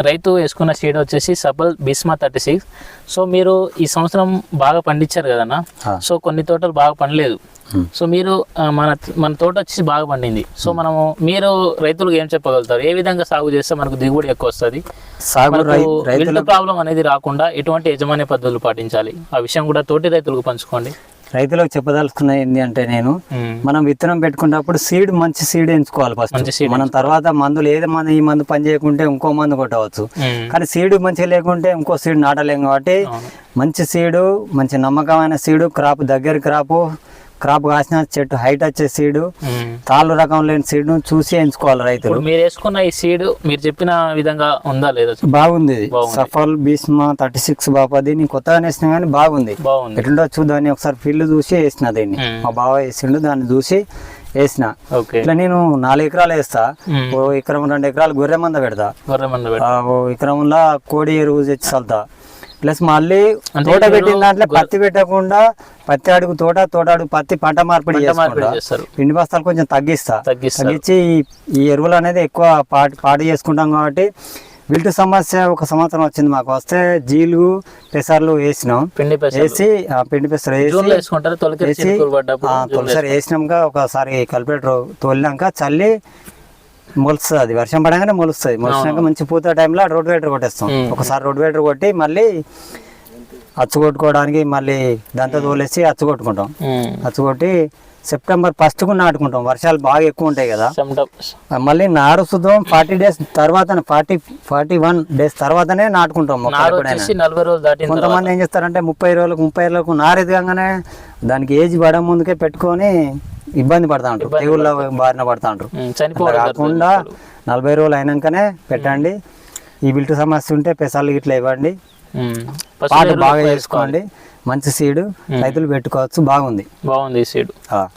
రైతు వేసుకున్న సీడ్ వచ్చేసి Safal Bhishma thirty six. So మీరు ఈ సంవత్సరం బాగా పండించారు కదన్నా. సో కొన్ని తోటలు బాగా పండలేదు. సో మీరు మన మన తోట వచ్చేసి బాగా పండింది. సో మనము మీరు రైతులకు ఏం చెప్పగలుగుతారు? ఏ విధంగా సాగు చేస్తే మనకు దిగుబడి ఎక్కువ వస్తుంది? సాగు ప్రాబ్లం అనేది రాకుండా ఎటువంటి యజమాన్య పద్ధతులు పాటించాలి? ఆ విషయం కూడా తోటి రైతులకు పంచుకోండి. రైతులకు చెప్పదలుచుకున్న ఏంటి అంటే నేను. మనం విత్తనం పెట్టుకున్నప్పుడు సీడ్ మంచి సీడ్ ఎంచుకోవాలి ఫస్ట్ మనం తర్వాత మందులు ఏది మందు ఈ మందు పని చేయకుంటే ఇంకో మందు కొట్టవచ్చు. కానీ సీడ్ మంచిగా లేకుంటే ఇంకో సీడ్ నాటలేం కాబట్టి. మంచి సీడు మంచి నమ్మకమైన సీడు క్రాప్ దగ్గర క్రాపు క్రాప్ కాసిన చెట్టు హైట్ వచ్చే సీడు. తాళ్ళు రకం లేని సీడ్ను చూసి ఎంచుకోవాలి రైతులు. మీరు వేసుకున్న ఈ సీడ్ మీరు చెప్పిన విధంగా ఉందా లేదా? బాగుంది. సఫల్ భీష్మ థర్టీ సిక్స్ బాపది నేను కొత్తగా వేసిన కానీ బాగుంది. బాగుంది. ఎట్లుండో చూద్దాన్ని ఒకసారి ఫీల్డ్ చూసి వేసిన దీన్ని. మా బావ వేసిండు దాన్ని చూసి వేసిన. ఇట్లా నేను నాలుగు ఎకరాలు వేస్తా. ఓ ఎకరం రెండు ఎకరాలు గొర్రె మంద పెడతా. గొర్రె మంద ఆ, ఓ ఎకరంలో కోడి ఎరువు తెచ్చి చల్లుతా. ప్లస్ మళ్ళీ తోట పెట్టిన దాంట్లో పత్తి పెట్టకుండా పత్తి అడుగు తోట తోట అడుగు పత్తి పంట మార్పిడి చేస్తారు. పిండి బస్తాలు కొంచెం తగ్గిస్తా. తగ్గించి ఈ- ఎరువులు అనేది ఎక్కువ పాటి పాటి చేసుకుంటాం కాబట్టి విల్టు సమస్య ఒక సంవత్సరం వచ్చింది మాకు. వస్తే జీలు పెసర్లు వేసినాం. పిండి వేసి పిండి పెసరు వేసి తొలిసారి వేసినాక ఒకసారి కలిపేటర్ తోలినాక చల్లి మొలుస్తుంది. అది వర్షం పడగానే మొలుస్తుంది. మొలిసినాక మంచి పూత టైంలో రోడ్ వేటర్ కొట్టేస్తాం. ఒకసారి రోడ్ వేటర్ కొట్టి మళ్ళీ అచ్చు కొట్టుకోవడానికి మళ్ళీ దాంతో తోలేసి అచ్చు కొట్టుకుంటాం. అచ్చు కొట్టి సెప్టెంబర్ ఫస్ట్కు నాటుకుంటాం. వర్షాలు బాగా ఎక్కువ ఉంటాయి కదా. మళ్ళీ నారు శుద్ధం ఫార్టీ డేస్ తర్వాత ఫార్టీ ఫార్టీ వన్ డేస్ తర్వాతనే నాటుకుంటాం కొంతమంది ఏం చేస్తారంటే ముప్పై రోజులకు ముప్పై రోజులకు నారు ఎదగంగానే దానికి ఏజ్ పడ ముందుకే పెట్టుకొని ఇబ్బంది పడతా ఉంటారు. తెగుళ్ళ బారిన పడతా ఉంటారు. కాకుండా నలభై రోజులు అయినాకనే పెట్టండి. ఈ బిల్టు సమస్య ఉంటే పెసాలు ఇట్లా ఇవ్వండి. పాట బాగా చేసుకోండి. మంచి సీడు రైతులు పెట్టుకోవచ్చు. బాగుంది. బాగుంది సీడ్. ఆ.